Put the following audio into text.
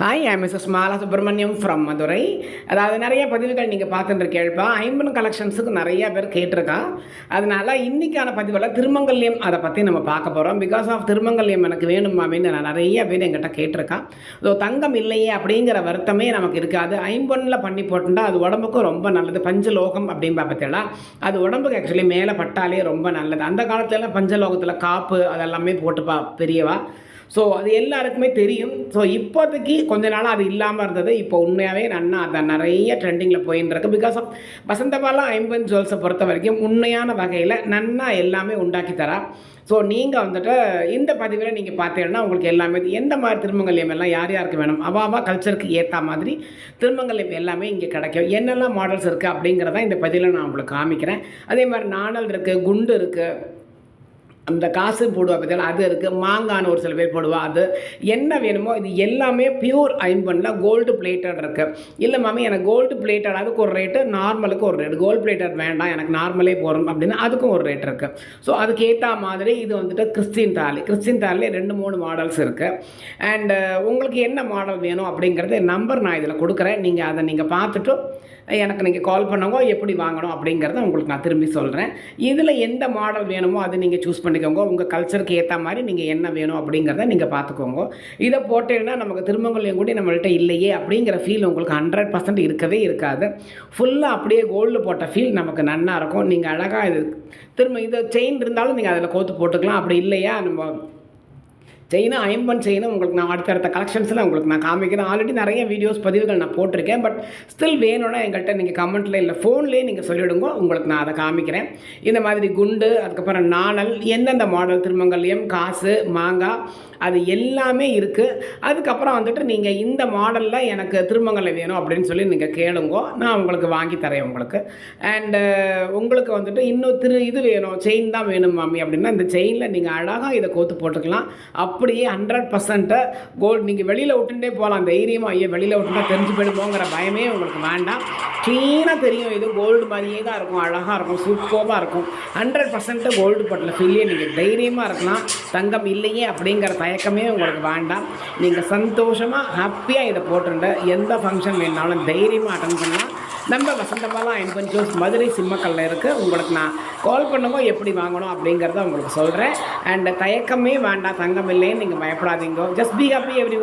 Hi I Mrs Mala Subramaniam from Madurai அதாவது நிறைய பதிவுகள் நீங்கள் பார்த்துட்டு கேள்ப்பா ஐம்பன் கலெக்ஷன்ஸுக்கு நிறைய பேர் கேட்டிருக்கா. அதனால் இன்றைக்கான பதிவில் திருமங்கல்யம் அதை பற்றி நம்ம பார்க்க போகிறோம் பிகாஸ் ஆஃப் திருமங்கல்யம் எனக்கு வேணும் அப்படின்னு நான் நிறைய பேர் எங்கிட்ட கேட்டிருக்கா. ஸோ தங்கம் இல்லையே அப்படிங்கிற வருத்தமே நமக்கு இருக்காது. ஐம்பொன்னில் பண்ணி போட்டுட்டா அது உடம்புக்கும் ரொம்ப நல்லது. பஞ்சலோகம் அப்படின்னு பார்த்தீங்களா அது உடம்புக்கு ஆக்சுவலி மேலே பட்டாலே ரொம்ப நல்லது. அந்த காலத்துலலாம் பஞ்சலோகத்தில் காப்பு அதெல்லாமே போட்டுப்பா பெரியவா. ஸோ அது எல்லாருக்குமே தெரியும். ஸோ இப்போதைக்கு கொஞ்ச நாளாக அது இல்லாமல் இருந்தது. இப்போ உண்மையாகவே நன்னா அதை நிறைய ட்ரெண்டிங்கில் போயின்னு இருக்கு. பிகாஸ் ஆஃப் வசந்தபாலா ஐம்பன் ஜுவல்ஸை பொறுத்த வரைக்கும் உண்மையான வகையில் நன்னா எல்லாமே உண்டாக்கி தரா. ஸோ நீங்கள் வந்துட்டு இந்த பதிவில் நீங்கள் பார்த்தீங்கன்னா உங்களுக்கு எல்லாமே எந்த மாதிரி திருமங்கல்யம் எல்லாம் யார் யாருக்கு வேணும்? அவாவா கல்ச்சருக்கு ஏற்ற மாதிரி திருமங்கல்யம் எல்லாமே இங்கே கிடைக்கும். என்னெல்லாம் மாடல்ஸ் இருக்குது அப்படிங்கிறத இந்த பதிவில் நான் உங்களுக்கு காமிக்கிறேன். அதே மாதிரி நாணல் இருக்குது குண்டு இருக்குது அந்த காசு போடுவா பார்த்தீங்கன்னா அது இருக்குது மாங்கான்னு ஒரு சில பேர் போடுவா. அது என்ன வேணுமோ இது எல்லாமே பியூர் ஐம்பனில் கோல்டு பிளேட்டட் இருக்குது இல்லை மாமி எனக்கு கோல்டு பிளேட்டட் அதுக்கு ஒரு ரேட்டு நார்மலுக்கு ஒரு ரேட் கோல்டு பிளேட்டட் வேண்டாம் எனக்கு நார்மலே போகிறோம் அப்படின்னு அதுக்கும் ஒரு ரேட் இருக்குது ஸோ அதுக்கு ஏற்ற மாதிரி இது வந்துட்டு கிறிஸ்டின் தாலி. கிறிஸ்டின் தாலிலே ரெண்டு மூணு மாடல்ஸ் இருக்குது அண்டு உங்களுக்கு என்ன மாடல் வேணும் அப்படிங்கிறது நம்பர் நான் இதில் கொடுக்குறேன். நீங்கள் அதை நீங்கள் பார்த்துட்டு எனக்கு நீங்கள் கால் பண்ணுங்க. எப்படி வாங்கணும் அப்படிங்கிறத உங்களுக்கு நான் திரும்பி சொல்கிறேன் இதில் எந்த மாடல் வேணுமோ அதை நீங்கள் சூஸ் பண்ணி பண்ணிக்கோங்க. உங்கள் கல்ச்சருக்கு ஏற்ற மாதிரி நீங்கள் என்ன வேணும் அப்படிங்கிறத நீங்கள் பார்த்துக்கோங்க இதை போட்டேன்னா நமக்கு திருமங்கல்யம் கூட நம்மள்கிட்ட இல்லையே அப்படிங்கிற ஃபீல் உங்களுக்கு ஹண்ட்ரட் பர்சன்ட் இருக்கவே இருக்காது. ஃபுல்லாக அப்படியே கோல்டு போட்ட ஃபீல் நமக்கு நல்லா இருக்கும். நீங்கள் அழகாக இது திரும்ப இதை செயின் இருந்தாலும் நீங்கள் அதில் கோத்து போட்டுக்கலாம். அப்படி இல்லையா? நம்ம செயினும் ஐம்பன் செயினும் உங்களுக்கு நான் அடுத்தடுத்த கலெக்ஷன்ஸில் உங்களுக்கு நான் காமிக்கிறேன். ஆல்ரெடி நிறைய வீடியோஸ் பதிவுகள் நான் போட்டிருக்கேன். பட் ஸ்டில் வேணும்னா எங்கள்கிட்ட நீங்கள் கமெண்ட்டில் இல்லை ஃபோன்லேயே நீங்கள் சொல்லிவிடுங்க உங்களுக்கு நான் அதை காமிக்கிறேன். இந்த மாதிரி குண்டு அதுக்கப்புறம் நாணல் எந்தெந்த மாடல் திருமங்கல்யம் காசு மாங்காய் அது எல்லாமே இருக்குது அதுக்கப்புறம் வந்துட்டு நீங்கள் இந்த மாடலில் எனக்கு திருமங்கலை வேணும் அப்படின்னு சொல்லி நீங்கள் கேளுங்க. நான் உங்களுக்கு வாங்கி தரேன் உங்களுக்கு. அண்டு உங்களுக்கு வந்துட்டு இன்னும் திரு இது வேணும். செயின் தான் வேணும் மாமி. அப்படின்னா இந்த செயினில் நீங்கள் அழகாக இதை கோத்து போட்டுக்கலாம். அப் அப்படியே ஹண்ட்ரட் பர்சன்ட்டை கோல்டு நீங்கள் வெளியில் விட்டுட்டே போகலாம். தைரியமாக ஐயோ வெளியில் விட்டுட்டா தெரிஞ்சு போயிடுவோங்கிற பயமே உங்களுக்கு வேண்டாம். க்ளீனாக தெரியும். இது கோல்டு மாதிரியே தான் இருக்கும். அழகாக இருக்கும். சூப்பராக இருக்கும். ஹண்ட்ரட் பர்சன்ட்டு கோல்டு பட்டில் ஃபில்லியே நீங்கள் தைரியமாக இருக்கலாம். தங்கம் இல்லையே அப்படிங்கிற தயக்கமே உங்களுக்கு வேண்டாம். நீங்கள் சந்தோஷமாக ஹாப்பியாக இதை போட்டுருந்த எந்த ஃபங்க்ஷன் வேணாலும் தைரியமாக அட்டன் பண்ணலாம். நம்ம வசந்தமாலா ஜோஸ் மதுரை சிம்மக்கல்ல இருக்குது உங்களுக்கு நான் கால் பண்ணுங்க எப்படி வாங்கணும் அப்படிங்கிறத உங்களுக்கு சொல்கிறேன் அண்ட் தயக்கமே வேண்டாம். தங்கம் இல்லை நீங்கள் பயப்படாதீங்க ஜஸ்ட் பி ஹாப்பி எவ்ரி